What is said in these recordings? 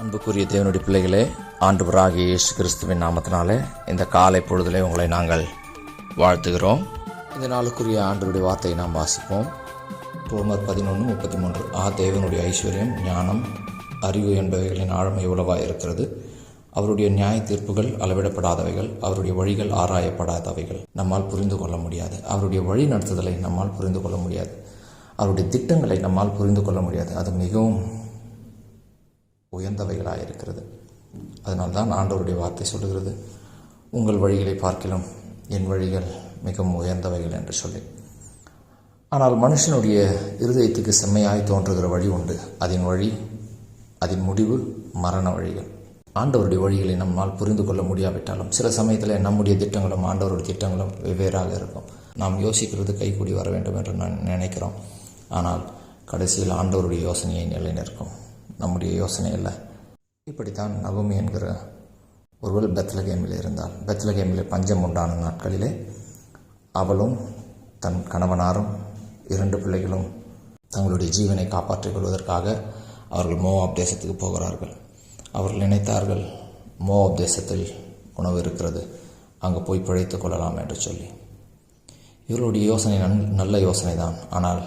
அன்புக்குரிய தேவனுடைய பிள்ளைகளே ஆண்டவராகிய இயேசு கிறிஸ்துவின் நாமத்தினாலே இந்த காலை பொழுதிலே உங்களை நாங்கள் வாழ்த்துகிறோம். இந்த நாளுக்குரிய ஆண்டவருடைய வார்த்தையை நாம் வாசிப்போம். ரோமர் பதினொன்று முப்பத்தி மூன்று ஆ தேவனுடைய ஐஸ்வர்யம் ஞானம் அறிவு என்பவைகளின் ஆழமை உளவாக இருக்கிறது. அவருடைய நியாய தீர்ப்புகள் அளவிடப்படாதவைகள் அவருடைய வழிகள் ஆராயப்படாதவைகள் நம்மால் புரிந்து கொள்ள முடியாது. அவருடைய வழி நடத்துதலை நம்மால் புரிந்து கொள்ள முடியாது. அவருடைய திட்டங்களை நம்மால் புரிந்து கொள்ள முடியாது. அது மிகவும் உயர்ந்தவைகளாக இருக்கிறது அதனால்தான் ஆண்டவருடைய வார்த்தை சொல்லுகிறது உங்கள் வழிகளை பார்க்கிலும் என் வழிகள் மிகவும் உயர்ந்தவைகள் என்று சொல்லி. ஆனால் மனுஷனுடைய இருதயத்துக்கு செம்மையாய் தோன்றுகிற வழி உண்டு. அதன் வழி அதன் முடிவு மரண வழிகள். ஆண்டவருடைய வழிகளை நம்மால் புரிந்து கொள்ள முடியாவிட்டாலும் சில சமயத்தில் நம்முடைய திட்டங்களும் ஆண்டவருடைய திட்டங்களும் வெவ்வேறாக இருக்கும். நாம் யோசிக்கிறது கைகூடி வர வேண்டும் என்று நான் நினைக்கிறோம். ஆனால் கடைசியில் ஆண்டவருடைய யோசனையை நிலைநிற்கும். நம்முடைய யோசனை இல்லை இப்படித்தான் நகுமி என்கிற ஒருவள் பெத்லகேமில் இருந்தாள். பெத்லகேமில் பஞ்சம் உண்டான நாட்களிலே அவளும் தன் கணவனாரும் இரண்டு பிள்ளைகளும் தங்களுடைய ஜீவனை காப்பாற்றிக் கொள்வதற்காக அவர்கள் மோவாப் தேசத்துக்கு போகிறார்கள். அவர்கள் நினைத்தார்கள் மோவாப் தேசத்தில் உணவு இருக்கிறது. அங்கே போய் பிழைத்துக் கொள்ளலாம் என்று சொல்லி. இவர்களுடைய யோசனை நன் நல்ல யோசனை தான் ஆனால்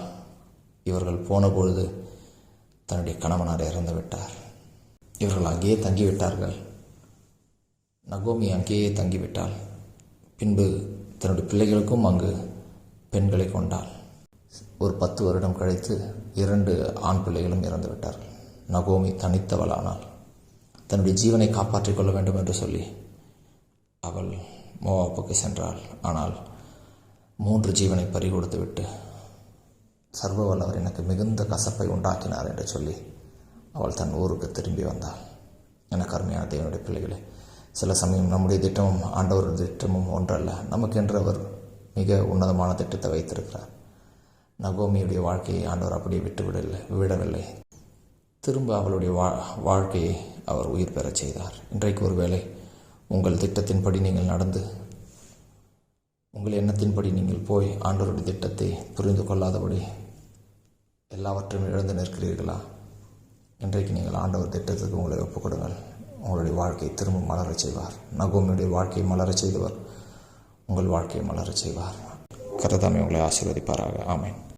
இவர்கள் போன பொழுது தன்னுடைய கணவனார் இறந்து விட்டார். இவர்கள் அங்கேயே தங்கிவிட்டார்கள். நகோமி அங்கேயே தங்கிவிட்டாள். பின்பு தன்னுடைய பிள்ளைகளுக்கும் அங்கு பெண்களை கொண்டாள். ஒரு பத்து வருடம் கழித்து இரண்டு ஆண் பிள்ளைகளும் இறந்து விட்டார்கள் நகோமி தனித்தவளானாள். தன்னுடைய ஜீவனை காப்பாற்றிக் கொள்ள வேண்டும் என்று சொல்லி அவள் மோவாப்புக்கு சென்றாள். ஆனால் மூன்று ஜீவனை பறிகொடுத்து விட்டு சர்வ வல்லவர் எனக்கு மிகுந்த கசப்பை உண்டாக்கினார் என்று சொல்லி அவள் தன் ஊருக்கு திரும்பி வந்தாள். எனக்கு அருமையான தேவனுடைய பிள்ளைகளே சில சமயம் நம்முடைய திட்டமும் ஆண்டவருடைய திட்டமும் ஒன்றல்ல. நமக்கென்று அவர் மிக உன்னதமான திட்டத்தை வைத்திருக்கிறார். நகோமியுடைய வாழ்க்கையை ஆண்டவர் அப்படியே விட்டுவிடவில்லை விடவில்லை. திரும்ப அவளுடைய வா வாழ்க்கையை அவர் உயிர் பெறச் செய்தார். இன்றைக்கு ஒருவேளை உங்கள் திட்டத்தின்படி நீங்கள் நடந்து உங்கள் எண்ணத்தின்படி நீங்கள் போய் ஆண்டவருடைய திட்டத்தை புரிந்து கொள்ளாதபடி எல்லாவற்றையும் இழந்து நிற்கிறீர்களா? இன்றைக்கு நீங்கள் ஆண்டவர் திட்டத்துக்கு உங்களை ஒப்புக் கொடுங்கள் உங்களுடைய வாழ்க்கையை திரும்ப மலரச் செய்வார். நகோமியுடைய வாழ்க்கையை மலரச் செய்தவர் உங்கள் வாழ்க்கையை மலரச் செய்வார். கருதாமை உங்களை ஆசீர்வதிப்பாராக. ஆமேன்.